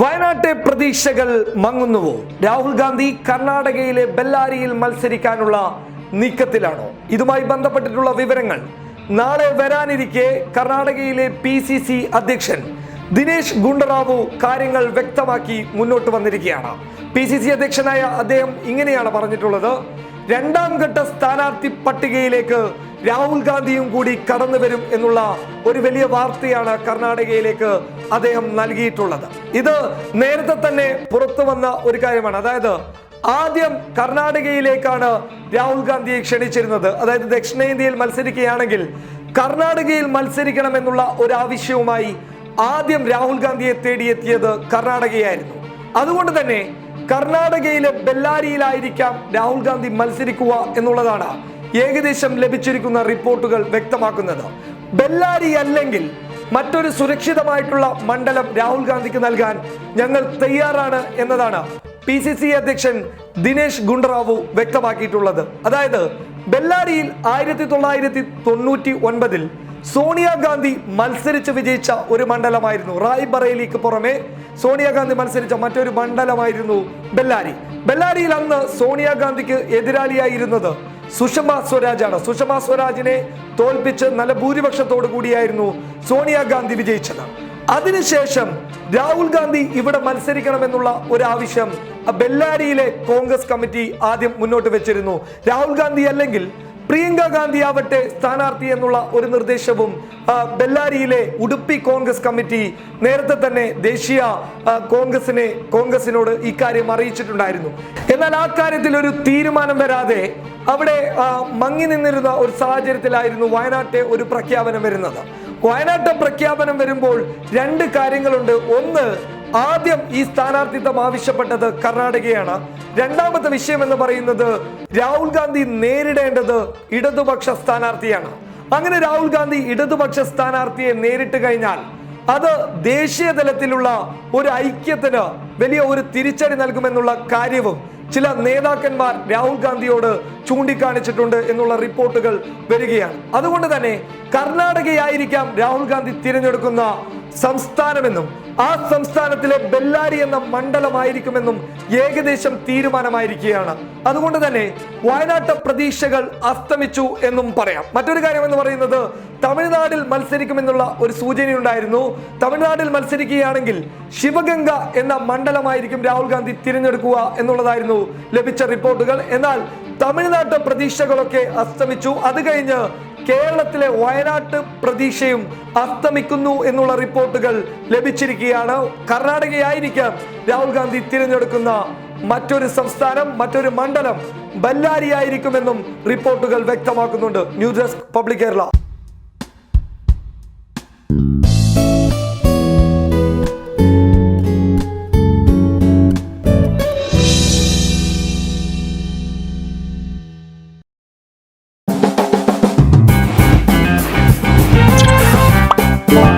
വയനാട്ടെ പ്രതീക്ഷകൾ മങ്ങുന്നുവോ? രാഹുൽ ഗാന്ധി കർണാടകയിലെ ബെല്ലാരിയിൽ മത്സരിക്കാനുള്ള നീക്കത്തിലാണോ? ഇതുമായി ബന്ധപ്പെട്ടിട്ടുള്ള വിവരങ്ങൾ നാളെ വരാനിരിക്കെ കർണാടകയിലെ പി സി സി അധ്യക്ഷൻ ദിനേശ് ഗുണ്ടറാവു കാര്യങ്ങൾ വ്യക്തമാക്കി മുന്നോട്ട് വന്നിരിക്കുകയാണ്. പി സി സി അധ്യക്ഷനായ അദ്ദേഹം ഇങ്ങനെയാണ് പറഞ്ഞിട്ടുള്ളത്. രണ്ടാം ഘട്ട സ്ഥാനാർത്ഥി പട്ടികയിലേക്ക് രാഹുൽ ഗാന്ധിയും കൂടി കടന്നു വരും എന്നുള്ള ഒരു വലിയ വാർത്തയാണ് കർണാടകയിലേക്ക് അദ്ദേഹം നൽകിയിട്ടുള്ളത്. ഇത് നേരത്തെ തന്നെ പുറത്തു വന്ന ഒരു കാര്യമാണ്. അതായത് ആദ്യം കർണാടകയിലേക്കാണ് രാഹുൽ ഗാന്ധിയെ ക്ഷണിച്ചിരുന്നത്. അതായത് ദക്ഷിണേന്ത്യയിൽ മത്സരിക്കുകയാണെങ്കിൽ കർണാടകയിൽ മത്സരിക്കണമെന്നുള്ള ഒരു ആവശ്യവുമായി ആദ്യം രാഹുൽ ഗാന്ധിയെ തേടിയെത്തിയത് കർണാടകയായിരുന്നു. അതുകൊണ്ട് തന്നെ കർണാടകയിലെ ബെല്ലാരിയിലായിരിക്കാം രാഹുൽ ഗാന്ധി മത്സരിക്കുക എന്നുള്ളതാണ് ഏകദേശം ലഭിച്ചിരിക്കുന്ന റിപ്പോർട്ടുകൾ വ്യക്തമാക്കുന്നത്. ബെല്ലാരി അല്ലെങ്കിൽ മറ്റൊരു സുരക്ഷിതമായിട്ടുള്ള മണ്ഡലം രാഹുൽ ഗാന്ധിക്ക് നൽകാൻ ഞങ്ങൾ തയ്യാറാണ് എന്നതാണ് പി സി സി അധ്യക്ഷൻ ദിനേശ് ഗുണ്ടറാവു വ്യക്തമാക്കിയിട്ടുള്ളത്. അതായത് ബെല്ലാരിയിൽ ആയിരത്തി തൊള്ളായിരത്തി തൊണ്ണൂറ്റി ഒൻപതിൽ സോണിയാഗാന്ധി മത്സരിച്ച് വിജയിച്ച ഒരു മണ്ഡലമായിരുന്നു. റായ് ബറേലിക്ക് പുറമെ സോണിയാഗാന്ധി മത്സരിച്ച മറ്റൊരു മണ്ഡലമായിരുന്നു ബെല്ലാരി. ബെല്ലാരിയിൽ അന്ന് സോണിയാഗാന്ധിക്ക് എതിരാളിയായിരുന്നത് സുഷമ സ്വരാജാണ്. സുഷമ സ്വരാജിനെ തോൽപ്പിച്ച് നല്ല ഭൂരിപക്ഷത്തോടു കൂടിയായിരുന്നു സോണിയാഗാന്ധി വിജയിച്ചത്. അതിനുശേഷം രാഹുൽ ഗാന്ധി ഇവിടെ മത്സരിക്കണമെന്നുള്ള ഒരു ആവശ്യം ബെല്ലാരിയിലെ കോൺഗ്രസ് കമ്മിറ്റി ആദ്യം മുന്നോട്ട് വെച്ചിരുന്നു. രാഹുൽ ഗാന്ധി അല്ലെങ്കിൽ പ്രിയങ്ക ഗാന്ധി ആവട്ടെ സ്ഥാനാർത്ഥി എന്നുള്ള ഒരു നിർദ്ദേശവും ബെല്ലാരിയിലെ ഉടുപ്പി കോൺഗ്രസ് കമ്മിറ്റി നേരത്തെ തന്നെ ദേശീയ കോൺഗ്രസിനെ കോൺഗ്രസിനോട് ഇക്കാര്യം അറിയിച്ചിട്ടുണ്ടായിരുന്നു. എന്നാൽ ആ കാര്യത്തിൽ ഒരു തീരുമാനം വരാതെ അവിടെ മങ്ങി നിന്നിരുന്ന ഒരു സാഹചര്യത്തിലായിരുന്നു വയനാട്ടെ ഒരു പ്രഖ്യാപനം വരുന്നത്. വയനാട്ടെ പ്രഖ്യാപനം വരുമ്പോൾ രണ്ട് കാര്യങ്ങളുണ്ട്. ഒന്ന് ആദ്യം ഈ സ്ഥാനാർത്ഥിത്വം ആവശ്യപ്പെട്ടത് കർണാടകയാണ്. രണ്ടാമത്തെ വിഷയം എന്ന് പറയുന്നത് രാഹുൽ ഗാന്ധി നേരിടേണ്ടത് ഇടതുപക്ഷ സ്ഥാനാർത്ഥിയാണ്. അങ്ങനെ രാഹുൽ ഗാന്ധി ഇടതുപക്ഷ സ്ഥാനാർത്ഥിയെ നേരിട്ട് കഴിഞ്ഞാൽ അത് ദേശീയ തലത്തിലുള്ള ഒരു ഐക്യത്തിന് വലിയ ഒരു തിരിച്ചടി നൽകുമെന്നുള്ള കാര്യവും ചില നേതാക്കന്മാർ രാഹുൽ ഗാന്ധിയോട് ചൂണ്ടിക്കാണിച്ചിട്ടുണ്ട് എന്നുള്ള റിപ്പോർട്ടുകൾ വരികയാണ്. അതുകൊണ്ട് തന്നെ കർണാടകയായിരിക്കാം രാഹുൽ ഗാന്ധി തിരഞ്ഞെടുക്കുന്ന സംസ്ഥാനമെന്നും ആ സംസ്ഥാനത്തിലെ ബെല്ലാരി എന്ന മണ്ഡലമായിരിക്കുമെന്നും ഏകദേശം തീരുമാനമായിരിക്കുകയാണ്. അതുകൊണ്ട് തന്നെ വയനാട്ട് പ്രതീക്ഷകൾ അസ്തമിച്ചു എന്നും പറയാം. മറ്റൊരു കാര്യം എന്ന് പറയുന്നത് തമിഴ്നാട്ടിൽ മത്സരിക്കുമെന്നുള്ള ഒരു സൂചനയുണ്ടായിരുന്നു. തമിഴ്നാട്ടിൽ മത്സരിക്കുകയാണെങ്കിൽ ശിവഗംഗ എന്ന മണ്ഡലമായിരിക്കും രാഹുൽ ഗാന്ധി തിരഞ്ഞെടുക്കുക എന്നുള്ളതായിരുന്നു ലഭിച്ച റിപ്പോർട്ടുകൾ. എന്നാൽ തമിഴ്നാട്ട് പ്രതീക്ഷകളൊക്കെ അസ്തമിച്ചു. അത് കഴിഞ്ഞ് കേരളത്തിലെ വയനാട്ട് പ്രതീക്ഷയും അസ്തമിക്കുന്നു എന്നുള്ള റിപ്പോർട്ടുകൾ ലഭിച്ചിരിക്കുകയാണ്. കർണാടകയായിരിക്കാം രാഹുൽ ഗാന്ധി തിരഞ്ഞെടുക്കുന്ന മറ്റൊരു സംസ്ഥാനം മറ്റൊരു മണ്ഡലം. ബല്ലാരി ആയിരിക്കുമെന്നും റിപ്പോർട്ടുകൾ വ്യക്തമാക്കുന്നുണ്ട്. News desk public Kerala.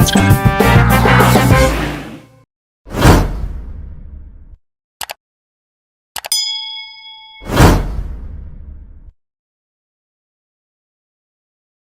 Instagram.